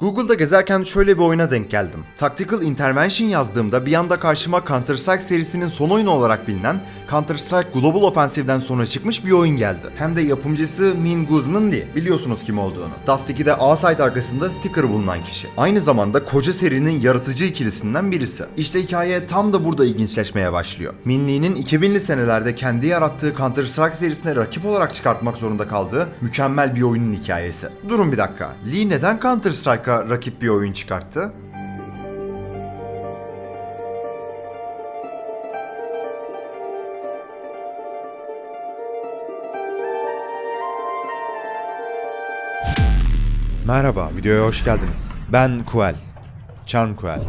Google'da gezerken şöyle bir oyuna denk geldim. Tactical Intervention yazdığımda bir anda karşıma Counter-Strike serisinin son oyunu olarak bilinen Counter-Strike Global Offensive'den sonra çıkmış bir oyun geldi. Hem de yapımcısı Min Guzman Lee. Biliyorsunuz kim olduğunu. Dust 2'de A-Site arkasında sticker bulunan kişi. Aynı zamanda koca serinin yaratıcı ikilisinden birisi. İşte hikaye tam da burada ilginçleşmeye başlıyor. Min Lee'nin 2000'li senelerde kendi yarattığı Counter-Strike serisine rakip olarak çıkartmak zorunda kaldığı mükemmel bir oyunun hikayesi. Durun bir dakika. Lee neden Counter-Strike'a rakip bir oyun çıkarttı? Merhaba, videoya hoş geldiniz. Ben Kuel. Charm Kuel.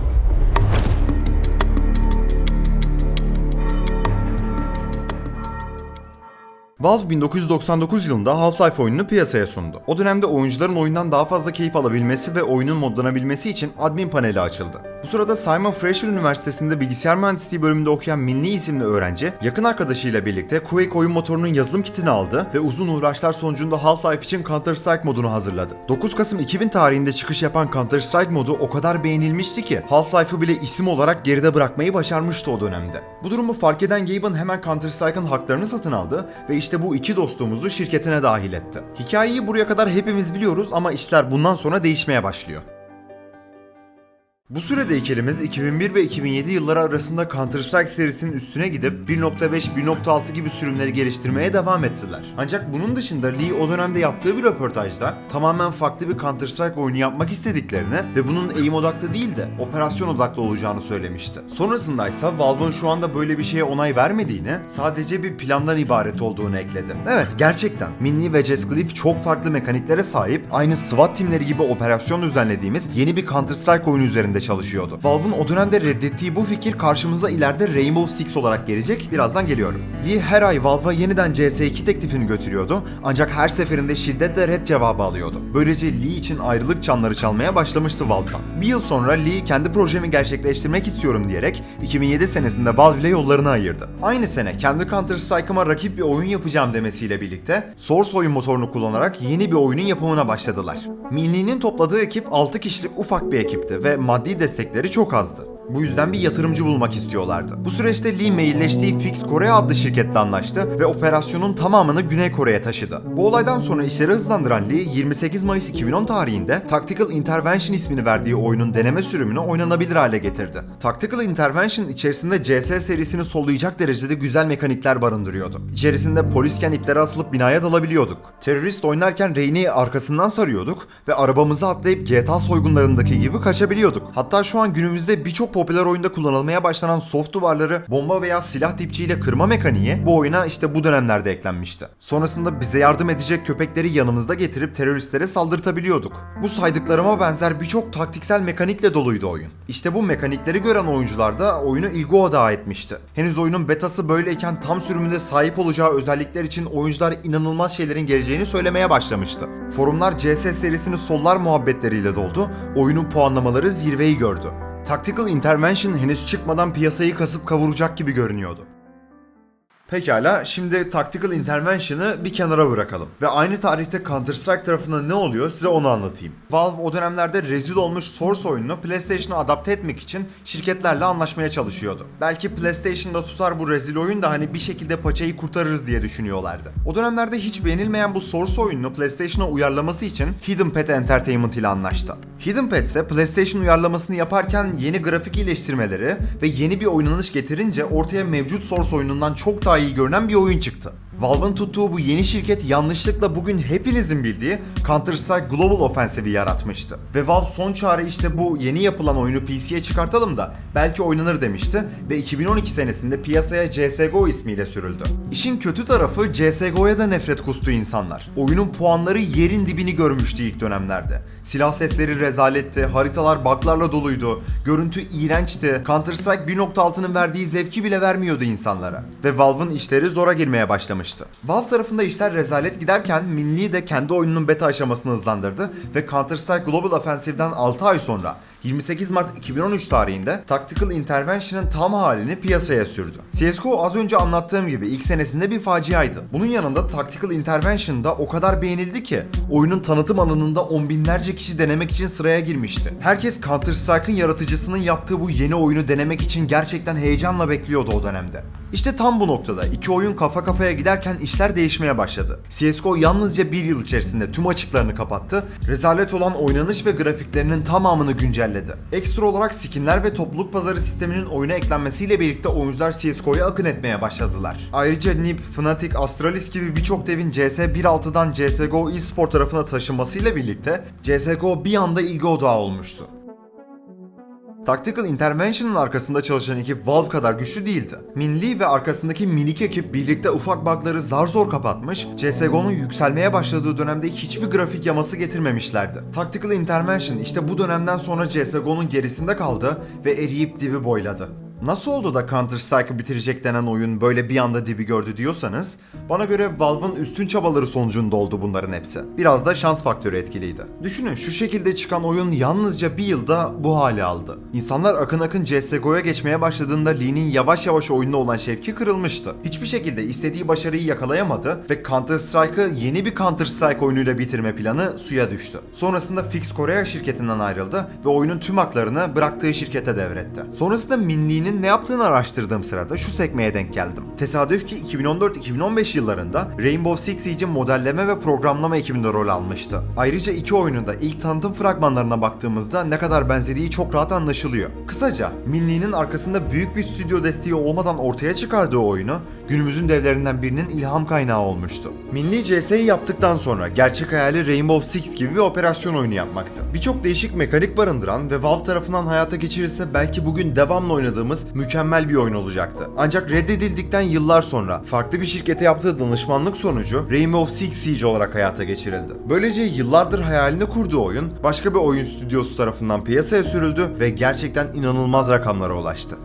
Valve 1999 yılında Half-Life oyununu piyasaya sundu. O dönemde oyuncuların oyundan daha fazla keyif alabilmesi ve oyunun modlanabilmesi için admin paneli açıldı. Bu sırada Simon Fraser Üniversitesi'nde bilgisayar mühendisliği bölümünde okuyan Minli isimli öğrenci, yakın arkadaşıyla birlikte Quake oyun motorunun yazılım kitini aldı ve uzun uğraşlar sonucunda Half-Life için Counter-Strike modunu hazırladı. 9 Kasım 2000 tarihinde çıkış yapan Counter-Strike modu o kadar beğenilmişti ki Half-Life'ı bile isim olarak geride bırakmayı başarmıştı o dönemde. Bu durumu fark eden Gaben hemen Counter-Strike'ın haklarını satın aldı ve işte bu iki dostumuzu şirketine dahil etti. Hikayeyi buraya kadar hepimiz biliyoruz ama işler bundan sonra değişmeye başlıyor. Bu sürede ikilimiz 2001 ve 2007 yılları arasında Counter-Strike serisinin üstüne gidip 1.5, 1.6 gibi sürümleri geliştirmeye devam ettiler. Ancak bunun dışında Lee o dönemde yaptığı bir röportajda tamamen farklı bir Counter-Strike oyunu yapmak istediklerini ve bunun aim odaklı değil de operasyon odaklı olacağını söylemişti. Sonrasında ise Valve'ın şu anda böyle bir şeye onay vermediğini, sadece bir plandan ibaret olduğunu ekledi. Evet gerçekten Minnie ve Jess Cliff çok farklı mekaniklere sahip, aynı SWAT timleri gibi operasyon düzenlediğimiz yeni bir Counter-Strike oyunu üzerinde çalışıyordu. Valve'ın o dönemde reddettiği bu fikir karşımıza ileride Rainbow Six olarak gelecek. Birazdan geliyorum. Lee her ay Valve'a yeniden CS2 teklifini götürüyordu ancak her seferinde şiddetle red cevabı alıyordu. Böylece Lee için ayrılık çanları çalmaya başlamıştı Valve'dan. Bir yıl sonra Lee kendi projemi gerçekleştirmek istiyorum diyerek 2007 senesinde Valve ile yollarını ayırdı. Aynı sene kendi Counter Strike'ıma rakip bir oyun yapacağım demesiyle birlikte Source oyun motorunu kullanarak yeni bir oyunun yapımına başladılar. Milli'nin topladığı ekip 6 kişilik ufak bir ekipti ve maddi destekleri çok azdı. Bu yüzden bir yatırımcı bulmak istiyorlardı. Bu süreçte Lee mailleştiği Fix Korea adlı şirketle anlaştı ve operasyonun tamamını Güney Kore'ye taşıdı. Bu olaydan sonra işleri hızlandıran Lee 28 Mayıs 2010 tarihinde Tactical Intervention ismini verdiği oyunun deneme sürümünü oynanabilir hale getirdi. Tactical Intervention içerisinde CS serisini sollayacak derecede güzel mekanikler barındırıyordu. İçerisinde polisken iplere asılıp binaya dalabiliyorduk. Terörist oynarken reyneyi arkasından sarıyorduk ve arabamızı atlayıp GTA soygunlarındaki gibi kaçabiliyorduk. Hatta şu an günümüzde birçok popüler oyunda kullanılmaya başlanan soft duvarları bomba veya silah dipçiyle kırma mekaniği bu oyuna işte bu dönemlerde eklenmişti. Sonrasında bize yardım edecek köpekleri yanımızda getirip teröristlere saldırtabiliyorduk. Bu saydıklarıma benzer birçok taktiksel mekanikle doluydu oyun. İşte bu mekanikleri gören oyuncular da oyunu ilgi odağı etmişti. Henüz oyunun betası böyleyken tam sürümünde sahip olacağı özellikler için oyuncular inanılmaz şeylerin geleceğini söylemeye başlamıştı. Forumlar CS serisini sollar muhabbetleriyle doldu, oyunun puanlamaları zirveyi gördü. Tactical Intervention henüz çıkmadan piyasayı kasıp kavuracak gibi görünüyordu. Pekala, şimdi Tactical Intervention'ı bir kenara bırakalım. Ve aynı tarihte Counter-Strike tarafında ne oluyor size onu anlatayım. Valve o dönemlerde rezil olmuş Source oyununu PlayStation'a adapte etmek için şirketlerle anlaşmaya çalışıyordu. Belki PlayStation'da tutar bu rezil oyun da hani bir şekilde paçayı kurtarırız diye düşünüyorlardı. O dönemlerde hiç beğenilmeyen bu Source oyununu PlayStation'a uyarlaması için Hidden Pet Entertainment ile anlaştı. Hidden Pet ise PlayStation uyarlamasını yaparken yeni grafik iyileştirmeleri ve yeni bir oynanış getirince ortaya mevcut Source oyunundan çok daha iyi görünen bir oyun çıktı. Valve'ın tuttuğu bu yeni şirket yanlışlıkla bugün hepinizin bildiği Counter-Strike Global Offensive'i yaratmıştı. Ve Valve son çare işte bu yeni yapılan oyunu PC'ye çıkartalım da belki oynanır demişti ve 2012 senesinde piyasaya CSGO ismiyle sürüldü. İşin kötü tarafı CSGO'ya da nefret kustu insanlar. Oyunun puanları yerin dibini görmüştü ilk dönemlerde. Silah sesleri rezaletti, haritalar buglarla doluydu, görüntü iğrençti, Counter-Strike 1.6'nın verdiği zevki bile vermiyordu insanlara. Ve Valve'ın işleri zora girmeye başlamıştı. Valve tarafında işler rezalet giderken Minli de kendi oyununun beta aşamasını hızlandırdı ve Counter-Strike Global Offensive'den 6 ay sonra 28 Mart 2013 tarihinde Tactical Intervention'ın tam halini piyasaya sürdü. CSGO az önce anlattığım gibi ilk senesinde bir faciaydı. Bunun yanında Tactical Intervention'da o kadar beğenildi ki oyunun tanıtım alanında on binlerce kişi denemek için sıraya girmişti. Herkes Counter Strike'ın yaratıcısının yaptığı bu yeni oyunu denemek için gerçekten heyecanla bekliyordu o dönemde. İşte tam bu noktada iki oyun kafa kafaya giderken işler değişmeye başladı. CSGO yalnızca bir yıl içerisinde tüm açıklarını kapattı, rezalet olan oynanış ve grafiklerinin tamamını güncelledi. Ekstra olarak skinler ve topluluk pazarı sisteminin oyuna eklenmesiyle birlikte oyuncular CSGO'ya akın etmeye başladılar. Ayrıca NiP, Fnatic, Astralis gibi birçok devin CS 1.6'dan CSGO eSpor tarafına taşınmasıyla birlikte CSGO bir anda ilgi odağı olmuştu. Tactical Intervention'ın arkasında çalışan ekip Valve kadar güçlü değildi. Min Lee ve arkasındaki minik ekip birlikte ufak bug'ları zar zor kapatmış, CSGO'nun yükselmeye başladığı dönemde hiçbir grafik yaması getirmemişlerdi. Tactical Intervention işte bu dönemden sonra CSGO'nun gerisinde kaldı ve eriyip dibi boyladı. Nasıl oldu da Counter Strike'ı bitirecek denen oyun böyle bir anda dibi gördü diyorsanız, bana göre Valve'ın üstün çabaları sonucunda oldu bunların hepsi. Biraz da şans faktörü etkiliydi. Düşünün şu şekilde çıkan oyun yalnızca bir yılda bu hale aldı. İnsanlar akın akın CSGO'ya geçmeye başladığında Lee'nin yavaş yavaş oyununa olan şevki kırılmıştı. Hiçbir şekilde istediği başarıyı yakalayamadı ve Counter Strike'ı yeni bir Counter Strike oyunuyla bitirme planı suya düştü. Sonrasında Fix Korea şirketinden ayrıldı ve oyunun tüm haklarını bıraktığı şirkete devretti. Sonrasında Min Lee'nin ne yaptığını araştırdığım sırada şu sekmeye denk geldim. Tesadüf ki 2014-2015 yıllarında Rainbow Six Siege'in modelleme ve programlama ekibinde rol almıştı. Ayrıca iki oyunun da ilk tanıtım fragmanlarına baktığımızda ne kadar benzediği çok rahat anlaşılıyor. Kısaca Min Lee'nin arkasında büyük bir stüdyo desteği olmadan ortaya çıkardığı oyunu günümüzün devlerinden birinin ilham kaynağı olmuştu. Min Lee CS'yi yaptıktan sonra gerçek hayali Rainbow Six gibi bir operasyon oyunu yapmaktı. Birçok değişik mekanik barındıran ve Valve tarafından hayata geçirilse belki bugün devamlı oynadığımız mükemmel bir oyun olacaktı. Ancak reddedildikten yıllar sonra farklı bir şirkete yaptığı danışmanlık sonucu Rainbow Six Siege olarak hayata geçirildi. Böylece yıllardır hayalini kurduğu oyun başka bir oyun stüdyosu tarafından piyasaya sürüldü ve gerçekten inanılmaz rakamlara ulaştı.